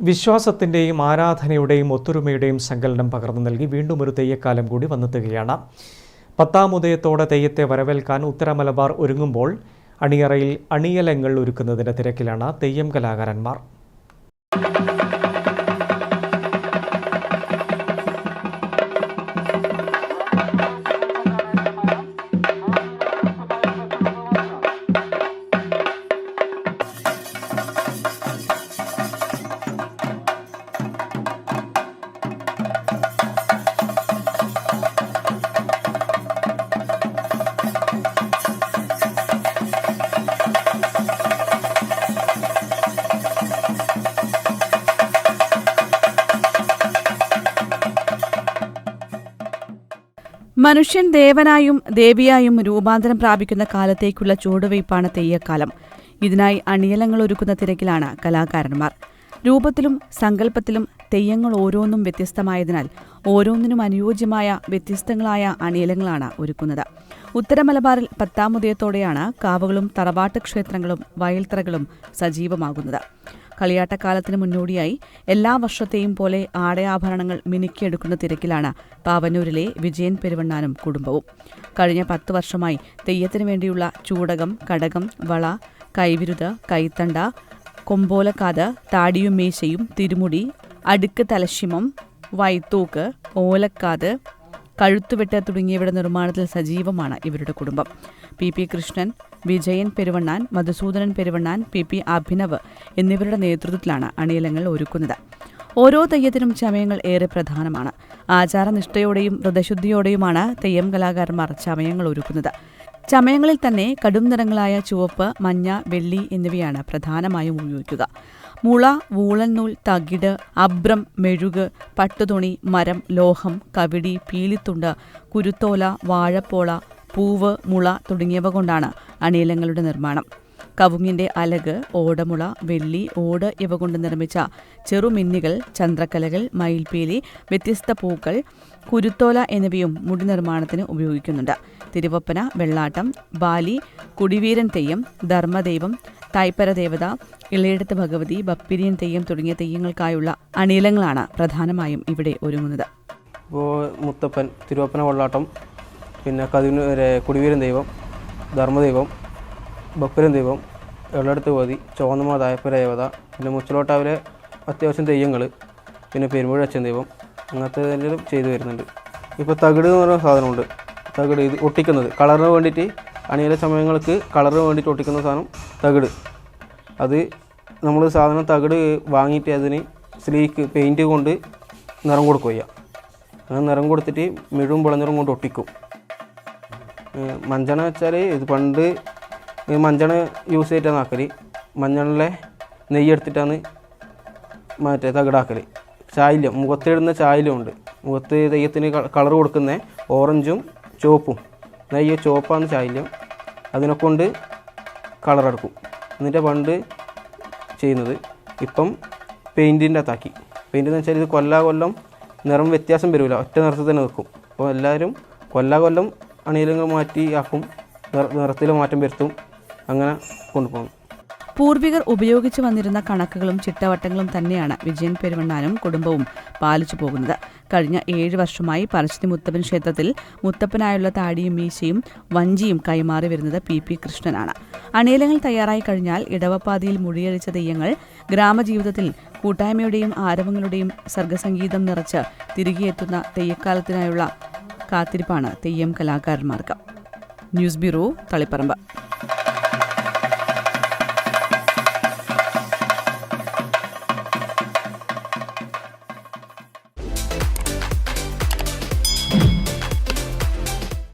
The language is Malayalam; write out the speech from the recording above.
വിശ്വാസത്തിന്റെയും ആരാധനയുടെയും ഒത്തൊരുമയുടെയും സങ്കലനം പകർന്നു നൽകി വീണ്ടും ഒരു തെയ്യക്കാലം കൂടി വന്നെത്തുകയാണ് പത്താം ഉദയത്തോടെ തെയ്യത്തെ വരവേൽക്കാൻ ഉത്തരമലബാർ ഒരുങ്ങുമ്പോൾ അണിയറയിൽ അണിയലങ്ങൾ ഒരുക്കുന്നതിന്റെ തിരക്കിലാണ് തെയ്യം കലാകാരന്മാർ. മനുഷ്യൻ ദേവനായും ദേവിയായും രൂപാന്തരം പ്രാപിക്കുന്ന കാലത്തേക്കുള്ള ചുവടുവയ്പ്പാണ് തെയ്യക്കാലം. ഇതിനായി അണിയലങ്ങൾ ഒരുക്കുന്ന തിരക്കിലാണ് കലാകാരന്മാർ. രൂപത്തിലും സങ്കല്പത്തിലും തെയ്യങ്ങൾ ഓരോന്നും വ്യത്യസ്തമായതിനാൽ ഓരോന്നിനും അനുയോജ്യമായ വ്യത്യസ്തങ്ങളായ അണിയലങ്ങളാണ് ഒരുക്കുന്നത്. ഉത്തരമലബാറിൽ പത്താമുദയത്തോടെയാണ് കാവുകളും തറവാട്ട് ക്ഷേത്രങ്ങളും വയൽത്തറകളും സജീവമാകുന്നത്. കളിയാട്ടക്കാലത്തിന് മുന്നോടിയായി എല്ലാ വർഷത്തെയും പോലെ ആടയാഭരണങ്ങൾ മിനുക്കിയെടുക്കുന്ന തിരക്കിലാണ് പാവന്നൂരിലെ വിജയൻ പെരുവണ്ണാനും കുടുംബവും. കഴിഞ്ഞ പത്ത് വർഷമായി തെയ്യത്തിനു വേണ്ടിയുള്ള ചൂടകം കടകം വള കൈവിരുത് കൈത്തണ്ട കൊമ്പോലക്കാത് താടിയും മേശയും തിരുമുടി അടുക്ക് തലശിമം വൈത്തൂക്ക് ഓലക്കാത് കഴുത്തുവെട്ട് തുടങ്ങിയവയുടെ നിർമ്മാണത്തിൽ സജീവമാണ് ഇവരുടെ കുടുംബം. P P Krishnan Vijayan Peruvannan Madhusoodanan Peruvannan P P Abhinav എന്നിവരുടെ നേതൃത്വത്തിലാണ് അണിയലങ്ങൾ ഒരുക്കുന്നത്. ഓരോ തെയ്യത്തിനും ചമയങ്ങൾ ഏറെ പ്രധാനമാണ്. ആചാരനിഷ്ഠയോടെയും വ്രതശുദ്ധിയോടെയുമാണ് തെയ്യം കലാകാരന്മാർ ചമയങ്ങൾ ഒരുക്കുന്നത്. ചമയങ്ങളിൽ തന്നെ കടും നിറങ്ങളായ ചുവപ്പ് മഞ്ഞ വെള്ളി എന്നിവയാണ് പ്രധാനമായും ഉപയോഗിക്കുക. മുള വൂളൻ നൂൽ തകിട് അബ്രം മെഴുക് പട്ടുതുണി മരം ലോഹം കവിടി പീലിത്തുണ്ട് കുരുത്തോല വാഴപ്പോള പൂവ് മുള തുടങ്ങിയവ കൊണ്ടാണ് അണിയലങ്ങളുടെ നിർമ്മാണം. കവുങ്ങിന്റെ അലക് ഓടമുള വെള്ളി ഓട് ഇവ കൊണ്ട് നിർമ്മിച്ച ചെറുമിന്നികൾ ചന്ദ്രക്കലകൾ മയിൽപീലി വ്യത്യസ്ത പൂക്കൾ കുരുത്തോല എന്നിവയും മുടി നിർമ്മാണത്തിന് ഉപയോഗിക്കുന്നുണ്ട്. തിരുവപ്പന വെള്ളാട്ടം ബാലി കുടിവീരൻ തെയ്യം ധർമ്മദൈവം തായ്പര ദേവത ഇളയടത്ത് ഭഗവതി ബപ്പിരിയൻ തെയ്യം തുടങ്ങിയ തെയ്യങ്ങൾക്കായുള്ള അണീലങ്ങളാണ് പ്രധാനമായും ഇവിടെ ഒരുങ്ങുന്നത്. ഇപ്പോൾ മുത്തപ്പൻ തിരുവപ്പന വെള്ളാട്ടം പിന്നെ കതിന് കുടിവീരൻ ദൈവം ധർമ്മദൈവം ബപ്പുരൻ ദൈവം വെള്ളെടുത്ത് പോതി ചോന്നമ തായപ്പര ദേവത പിന്നെ മുച്ചിലോട്ടാവിലെ അത്യാവശ്യം തെയ്യങ്ങൾ പിന്നെ പെരുമ്പുഴ അച്ഛൻ ദൈവം അങ്ങനത്തെ എല്ലാം ചെയ്തു വരുന്നുണ്ട്. ഇപ്പോൾ തകിട് എന്ന് പറയുന്ന സാധനമുണ്ട്. തകിട് ഇത് ഒട്ടിക്കുന്നത്. കളറിന് വേണ്ടിയിട്ട് അണിയിലെ സമയങ്ങൾക്ക് കളറിന് വേണ്ടിയിട്ട് ഒട്ടിക്കുന്ന സാധനം തകിട്. അത് നമ്മൾ സാധനം തകിട് വാങ്ങിയിട്ട് അതിന് സ്ലീക്ക് പെയിന്റ് കൊണ്ട് നിറം കൊടുക്കുക അങ്ങനെ നിറം കൊടുത്തിട്ട് മിഴും പുളനിറം കൊണ്ട് ഒട്ടിക്കും. മഞ്ചണ വെച്ചാൽ ഇത് പണ്ട് ഈ മഞ്ഞൾ യൂസ് ചെയ്തിട്ടാണ് ആക്കൽ. മഞ്ഞളിലെ നെയ്യ് എടുത്തിട്ടാണ് മറ്റേ തകിടാക്കൽ ചായലും മുഖത്തിടുന്ന ചായലും ഉണ്ട്. മുഖത്ത് തെയ്യത്തിന് കളർ കൊടുക്കുന്ന ഓറഞ്ചും ചുവപ്പും. നെയ്യ് ചുവപ്പാണ് ചായലും അതിനെ കൊണ്ട് കളറെടുക്കും എന്നിട്ട് പണ്ട് ചെയ്യുന്നത്. ഇപ്പം പെയിന്റിന്റെ അകത്താക്കി. പെയിന്റ് എന്ന് വെച്ചാൽ ഇത് കൊല്ലാ കൊല്ലം നിറം വ്യത്യാസം വരില്ല ഒറ്റ നിറത്തിൽ തന്നെ നിൽക്കും. അപ്പോൾ എല്ലാവരും കൊല്ലാ കൊല്ലം അണിയിലങ്ങൾ മാറ്റി ആക്കും. നിറത്തിൽ മാറ്റം വരുത്തും. അങ്ങനെ കൊണ്ടുപോകും. പൂർവികർ ഉപയോഗിച്ചു വന്നിരുന്ന കണക്കുകളും ചിട്ടവട്ടങ്ങളും തന്നെയാണ് വിജയൻ പെരുവണ്ണാനും കുടുംബവും പാലിച്ചു പോകുന്നത്. കഴിഞ്ഞ ഏഴ് വർഷമായി പറശ്ശിനി മുത്തപ്പൻ ക്ഷേത്രത്തിൽ മുത്തപ്പനായുള്ള താടിയും മീശയും വഞ്ചിയും കൈമാറി വരുന്നത് പി പി കൃഷ്ണനാണ്. അണിയലങ്ങൾ തയ്യാറായി കഴിഞ്ഞാൽ ഇടവപ്പാതിയിൽ മുഴിയഴിച്ച തെയ്യങ്ങൾ ഗ്രാമജീവിതത്തിൽ കൂട്ടായ്മയുടെയും ആരവങ്ങളുടെയും സർഗസംഗീതം നിറച്ച് തിരികെയെത്തുന്ന തെയ്യക്കാലത്തിനായുള്ള കാത്തിരിപ്പാണ് തെയ്യം കലാകാരന്മാർക്ക്. News bureau Taliparamba.